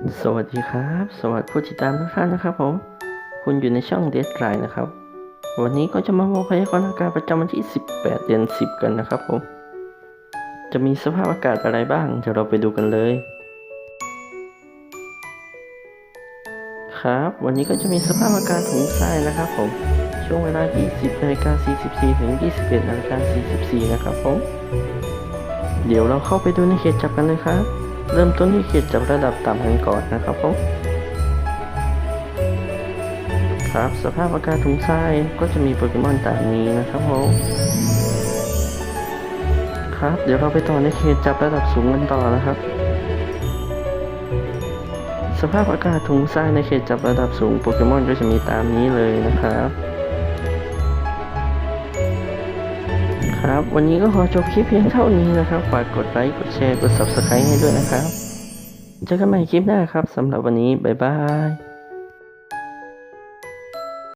สวัสดีครับ สวัสดีผู้ติดตามทุกท่านนะครับผม คุณอยู่ในช่องเดสไ i นะครับ วันนี้ก็จะมาบอกพยากรณ์อากาศประจำวันที่ 18 เดือน 10 กันนะครับผม จะมีสภาพอากาศอะไรบ้าง เดี๋ยวเราไปดูกันเลย ครับ วันนี้ก็จะมีสภาพอากาศถุงทรายนะครับผม ช่วงเวลา 20นาฬิกา44ถึง 21นาฬิกา44 นะครับผม เดี๋ยวเราเข้าไปดูในเขตจับกันเลยครับ เริ่มต้นที่เขตจับระดับต่ำกันก่อนนะครับผมครับสภาพอากาศถุงทรายก็จะมีโปเกมอนตามนี้นะครับผมครับ เดี๋ยวเราไปต่อในเขตจับระดับสูงกันต่อนะครับ สภาพอากาศถุงทรายในเขตจับระดับสูงโปเกมอนก็จะมีตามนี้เลยนะครับ ครับ วันนี้ก็ขอจบคลิปเพียงเท่านี้นะครับ ฝากกดไลค์ กดแชร์ กด subscribe ให้ด้วยนะครับ เจอกันใหม่คลิปหน้าครับสำหรับวันนี้ บ๊ายบาย